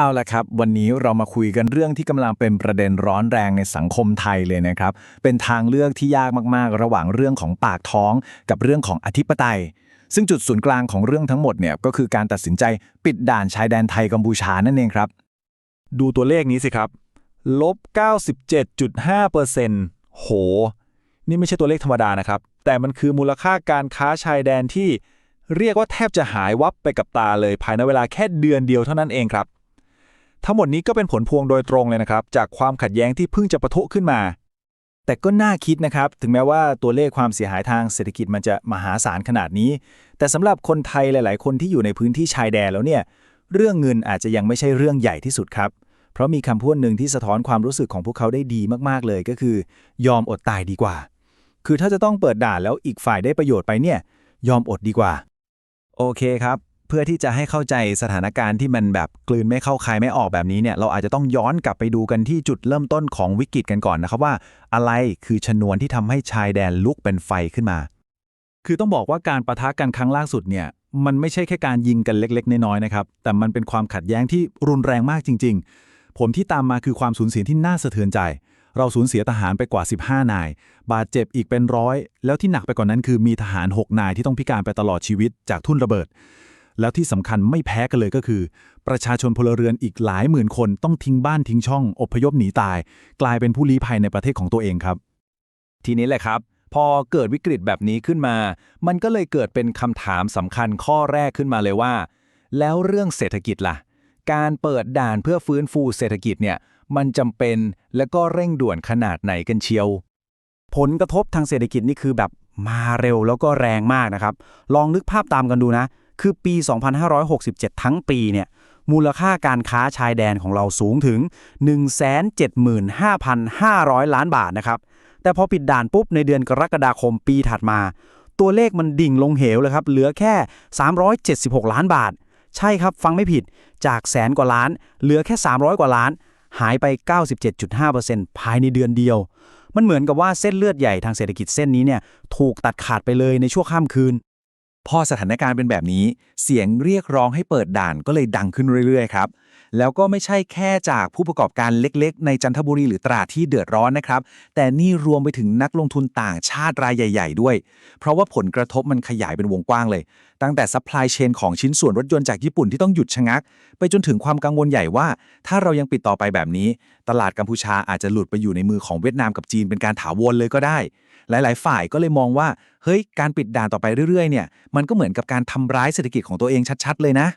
เอาละครับ วันนี้เรามาคุยกันเรื่องที่กำลังเป็นประเด็นร้อนแรงในสังคมไทยเลยนะครับ เป็นทางเลือกที่ยากมากๆ ระหว่างเรื่องของปากท้อง กับเรื่องของอธิปไตย ซึ่งจุดศูนย์กลางของเรื่องทั้งหมดเนี่ยก็คือการตัดสินใจปิดด่านชายแดนไทยกัมพูชานั่นเองครับ ดูตัวเลขนี้สิครับลบ 97.5%โห นี่ไม่ใช่ตัวเลขธรรมดานะครับ แต่มันคือมูลค่าการค้าชายแดนที่เรียกว่าแทบจะหายวับไปกับตาเลยภายในเวลาแค่เดือนเดียวเท่านั้นเองครับ ทั้งหมดนี้ก็เป็นผลพวงโดยตรงเลยนะครับ จากความขัดแย้งที่เพิ่งจะปะทุขึ้นมา แต่ก็น่าคิดนะครับ ถึงแม้ว่าตัวเลขความเสียหายทางเศรษฐกิจมันจะมหาศาลขนาดนี้ แต่สำหรับคนไทยหลาย ๆ คนที่อยู่ในพื้นที่ชายแดนแล้วเนี่ย เรื่องเงินอาจจะยังไม่ใช่เรื่องใหญ่ที่สุดครับ เพราะมีคำพูดหนึ่งที่สะท้อนความรู้สึกของพวกเขาได้ดีมากๆเลยก็คือ ยอมอดตายดีกว่า คือถ้าจะต้องเปิดด่านแล้วอีกฝ่ายได้ประโยชน์ไปเนี่ย ยอมอดดีกว่า โอเคครับ เพื่อที่จะให้เข้าใจสถานการณ์ที่มันแบบกลืนไม่เข้าคายไม่ออกแบบนี้เนี่ยเราอาจจะต้องย้อนกลับไปดูกันที่จุดเริ่มต้นของวิกฤตกันก่อนนะครับว่า อะไรคือชนวนที่ทำให้ชายแดนลุกเป็นไฟขึ้นมา คือต้องบอกว่าการประทะกันครั้งล่าสุดเนี่ยมันไม่ใช่แค่การยิงกันเล็ก ๆ น้อยๆนะครับแต่มันเป็นความขัดแย้งที่รุนแรงมากจริง ๆ ผมที่ตามมาคือความสูญเสียที่น่าสะเทือนใจ เราสูญเสียทหารไปกว่า 15 นาย บาดเจ็บอีกเป็นร้อยแล้วที่หนักไปกว่านั้นคือมีทหาร 6 นายที่ต้องพิการไปตลอดชีวิตจากทุ่นระเบิด แล้วที่สำคัญไม่แพ้กันเลยก็คือ ประชาชนพลเรือนอีกหลายหมื่นคนต้องทิ้งบ้านทิ้งช่อง อพยพหนีตาย กลายเป็นผู้ลี้ภัยในประเทศของตัวเองครับ ทีนี้แหละครับพอเกิดวิกฤตแบบนี้ขึ้นมา มันก็เลยเกิดเป็นคำถามสำคัญข้อแรกขึ้นมาเลยว่า แล้วเรื่องเศรษฐกิจล่ะ การเปิดด่านเพื่อฟื้นฟูเศรษฐกิจเนี่ย มันจำเป็นและก็เร่งด่วนขนาดไหนกันเชียว ผลกระทบทางเศรษฐกิจนี่คือแบบมาเร็วแล้วก็แรงมากนะครับ ลองนึกภาพตามกันดูนะ คือปี 2567 ทั้งปีเนี่ยมูลค่าการค้าชายแดนของเราสูงถึง 175,500 ล้านบาทนะครับ แต่พอปิดด่านปุ๊บในเดือนกรกฎาคมปีถัดมา ตัวเลขมันดิ่งลงเหวเลยครับ เหลือแค่ 376 ล้านบาท ใช่ครับฟังไม่ผิดจากแสนกว่าล้าน เหลือแค่ 300 กว่าล้าน หายไป 97.5%ภายในเดือนเดียว มันเหมือนกับว่าเส้นเลือดใหญ่ทางเศรษฐกิจเส้นนี้เนี่ยถูกตัดขาดไปเลยในชั่วข้ามคืน พอสถานการณ์เป็นแบบนี้ เสียงเรียกร้องให้เปิดด่านก็เลยดังขึ้นเรื่อยๆครับ แล้วก็ไม่ใช่แค่จากผู้ประกอบการเล็กๆ ในจันทบุรีหรือตราดที่เดือดร้อนนะครับ แต่นี่รวมไปถึงนักลงทุนต่างชาติรายใหญ่ ๆ ด้วย เพราะว่าผลกระทบมันขยายเป็นวงกว้างเลย ตั้งแต่ซัพพลายเชนของชิ้นส่วนรถยนต์จากญี่ปุ่นที่ต้องหยุดชะงัก ไปจนถึงความกังวลใหญ่ว่า ถ้าเรายังปิดต่อไปแบบนี้ ตลาดกัมพูชาอาจจะหลุดไปอยู่ในมือของเวียดนามกับจีนเป็นการถาวรเลยก็ได้ หลาย ๆ ฝ่ายก็เลยมองว่าเฮ้ยการปิดด่านต่อไปเรื่อย ๆ เนี่ยมันก็เหมือนกับการทำร้ายเศรษฐกิจของตัวเองชัด ๆ เลยนะ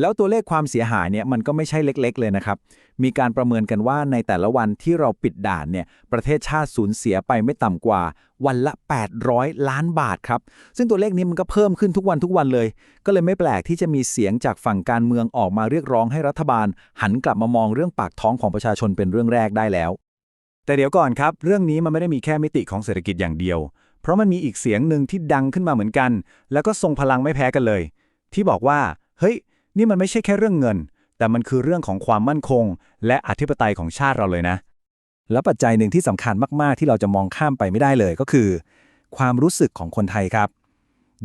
แล้วตัวเลขความเสียหายเนี่ยมันก็ไม่ใช่เล็ก ๆ เลยนะครับ มีการประเมินกันว่าในแต่ละวันที่เราปิดด่านเนี่ย ประเทศชาติสูญเสียไปไม่ต่ำกว่าวันละ 800 ล้านบาทครับ ซึ่งตัวเลขนี้มันก็เพิ่มขึ้นทุกวันทุกวันเลย ก็เลยไม่แปลกที่จะมีเสียงจากฝั่งการเมืองออกมาเรียกร้องให้รัฐบาล หันกลับมามองเรื่องปากท้องของประชาชนเป็นเรื่องแรกได้แล้ว แต่เดี๋ยวก่อนครับ เรื่องนี้มันไม่ได้มีแค่มิติของเศรษฐกิจอย่างเดียว เพราะมันมีอีกเสียงหนึ่งที่ดังขึ้นมาเหมือนกัน แล้วก็ทรงพลังไม่แพ้กันเลย ที่บอกว่า เฮ้ย นี่มันไม่ใช่แค่เรื่องเงิน แต่มันคือเรื่องของความมั่นคง และอธิปไตยของชาติเราเลยนะ และปัจจัยหนึ่งที่สำคัญมากๆ ที่เราจะมองข้ามไปไม่ได้เลยก็คือ ความรู้สึกของคนไทยครับ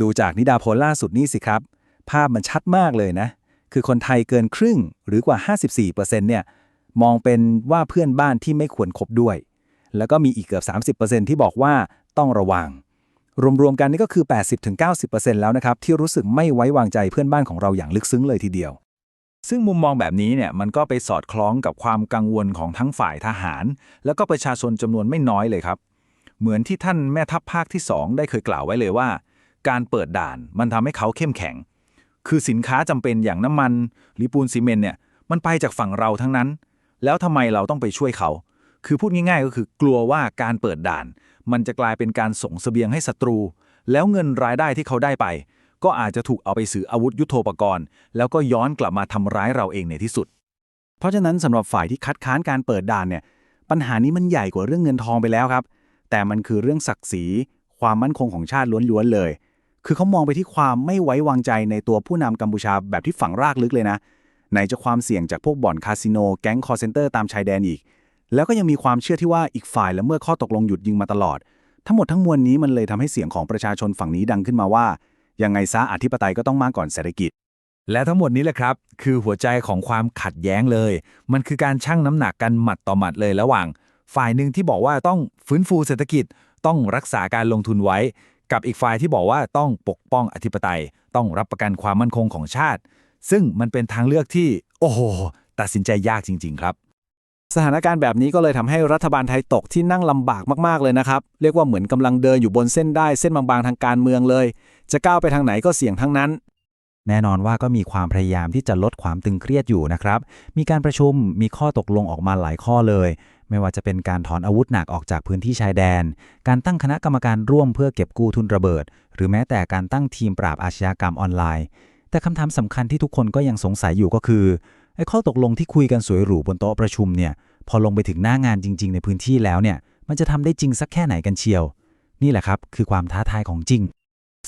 ดูจากนิดาโพลล่าสุดนี่สิครับ ภาพมันชัดมากเลยนะ คือคนไทยเกินครึ่งหรือกว่า 54%เนี่ยมองเป็นว่าเพื่อนบ้านที่ไม่ควรคบด้วย แล้วก็มีอีกเกือบ 30%ที่บอกว่าต้องระวัง รวมๆกันนี่ก็คือ 80-90%แล้วนะครับที่รู้สึกไม่ไว้วางใจเพื่อนบ้านของเราอย่างลึกซึ้งเลยทีเดียว ซึ่งมุมมองแบบนี้เนี่ยมันก็ไปสอดคล้องกับความกังวลของทั้งฝ่ายทหาร แล้วก็ประชาชนจำนวนไม่น้อยเลยครับ เหมือนที่ท่านแม่ทัพภาคที่ 2 ได้เคยกล่าวไว้เลยว่า การเปิดด่านมันทำให้เขาเข้มแข็ง คือสินค้าจำเป็นอย่างน้ำมันหรือปูนซีเมนต์เนี่ยมันไปจากฝั่งเราทั้งนั้น แล้วทำไมเราต้องไปช่วยเขา คือพูดง่ายๆ ก็คือกลัวว่าการเปิดด่าน มันจะกลายเป็นการส่งเสบียงให้ศัตรู แล้วเงินรายได้ที่เขาได้ไป ก็อาจจะถูกเอาไปซื้ออาวุธยุโทโธปกรณ์ แล้วก็ย้อนกลับมาทำร้ายเราเองในที่สุด เพราะฉะนั้นสำหรับฝ่ายที่คัดค้านการเปิดด่านเนี่ยปัญหานี้มันใหญ่กว่าเรื่องเงินทองไปแล้วครับ แต่มันคือเรื่องศักดิ์ศรี ความมั่นคงของชาติล้วนๆเลย คือเขามองไปที่ความไม่ไว้วางใจในตัวผู้นำกัมพูชาแบบที่ฝังรากลึกเลยนะไหนจะความเสี่ยงจากพวกบ่อนคาสิโนแก๊งคอร์เซนเตอร์ตามชายแดนอีก แล้วก็ยังมีความเชื่อที่ว่าอีกฝ่ายละเมื่อข้อตกลงหยุดยิงมาตลอด ทั้งหมดทั้งมวลนี้มันเลยทำให้เสียงของประชาชนฝั่งนี้ดังขึ้นมาว่า ยังไงซะอธิปไตยก็ต้องมาก่อนเศรษฐกิจ และทั้งหมดนี้แหละครับ คือหัวใจของความขัดแย้งเลย มันคือการชั่งน้ำหนักกันหมัดต่อหมัดเลยระหว่าง ฝ่ายหนึ่งที่บอกว่าต้องฟื้นฟูเศรษฐกิจ ต้องรักษาการลงทุนไว้ กับอีกฝ่ายที่บอกว่าต้องปกป้องอธิปไตย ต้องรับประกันความมั่นคงของชาติ ซึ่งมันเป็นทางเลือกที่ โอ้โหตัดสินใจยากจริง ๆ ครับ สถานการณ์แบบนี้ก็เลยทำให้รัฐบาลไทยตกที่นั่งลำบากมากๆเลยนะครับ เรียกว่าเหมือนกำลังเดินอยู่บนเส้นได้เส้นบางๆทางการเมืองเลย จะก้าวไปทางไหนก็เสี่ยงทั้งนั้น แน่นอนว่าก็มีความพยายามที่จะลดความตึงเครียดอยู่นะครับ มีการประชุมมีข้อตกลงออกมาหลายข้อเลย ไม่ว่าจะเป็นการถอนอาวุธหนักออกจากพื้นที่ชายแดน การตั้งคณะกรรมการร่วมเพื่อเก็บกู้ทุนระเบิด หรือแม้แต่การตั้งทีมปราบอาชญากรรมออนไลน์ แต่คำถามสำคัญที่ทุกคนก็ยังสงสัยอยู่ก็คือ ไอ้ข้อตกลงที่คุยกันสวยหรูบนโต๊ะประชุมเนี่ย พอลงไปถึงหน้างานจริง ๆ ในพื้นที่แล้วเนี่ย มันจะทำได้จริงสักแค่ไหนกันเชียว นี่แหละครับ คือความท้าทายของจริง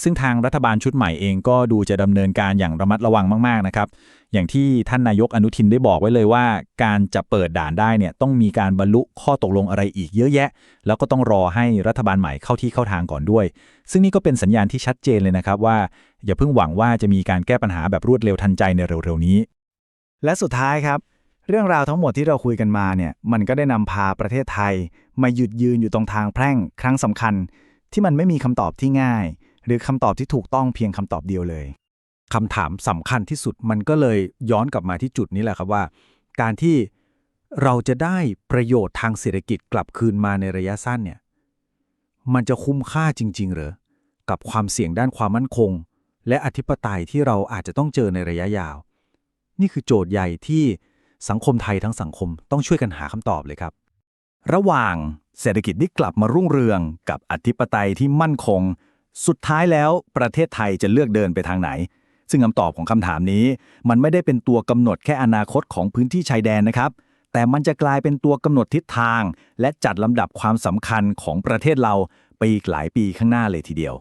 ซึ่งทางรัฐบาลชุดใหม่เองก็ดูจะดำเนินการอย่างระมัดระวังมากๆนะครับ อย่างที่ท่านนายกอนุทินได้บอกไว้เลยว่า การจะเปิดด่านได้เนี่ยต้องมีการบรรลุข้อตกลงอะไรอีกเยอะแยะ แล้วก็ต้องรอให้รัฐบาลใหม่เข้าที่เข้าทางก่อนด้วย ซึ่งนี่ก็เป็นสัญญาณที่ชัดเจนเลยนะครับว่า อย่าเพิ่งหวังว่าจะมีการแก้ปัญหาแบบรวดเร็วทันใจในเร็วๆนี้ และสุดท้ายครับ เรื่องราวทั้งหมดที่เราคุยกันมาเนี่ยมันก็ได้นำพาประเทศไทย มาหยุดยืนอยู่ตรงทางแพร่งครั้งสำคัญ ที่มันไม่มีคำตอบที่ง่าย หรือคำตอบที่ถูกต้องเพียงคำตอบเดียวเลยคำถามสำคัญที่สุดมันก็เลยย้อนกลับมาที่จุดนี้แหละครับว่า การที่เราจะได้ประโยชน์ทางเศรษฐกิจกลับคืนมาในระยะสั้นเนี่ยมันจะคุ้มค่าจริง ๆ เหรอ กับความเสี่ยงด้านความมั่นคง และอธิปไตยที่เราอาจจะต้องเจอในระยะยาว นี่คือโจทย์ใหญ่ที่สังคมไทยทั้งสังคมต้องช่วยกันหาคำตอบเลยครับ ระหว่างเศรษฐกิจที่กลับมารุ่งเรือง กับอธิปไตยที่มั่นคง สุดท้ายแล้วประเทศไทยจะเลือกเดินไปทางไหน ซึ่งคำตอบของคำถามนี้ มันไม่ได้เป็นตัวกำหนดแค่อนาคตของพื้นที่ชายแดนนะครับแต่มันจะกลายเป็นตัวกำหนดทิศทาง และจัดลำดับความสำคัญของประเทศเราไปอีกหลายปีข้างหน้าเลยทีเดียว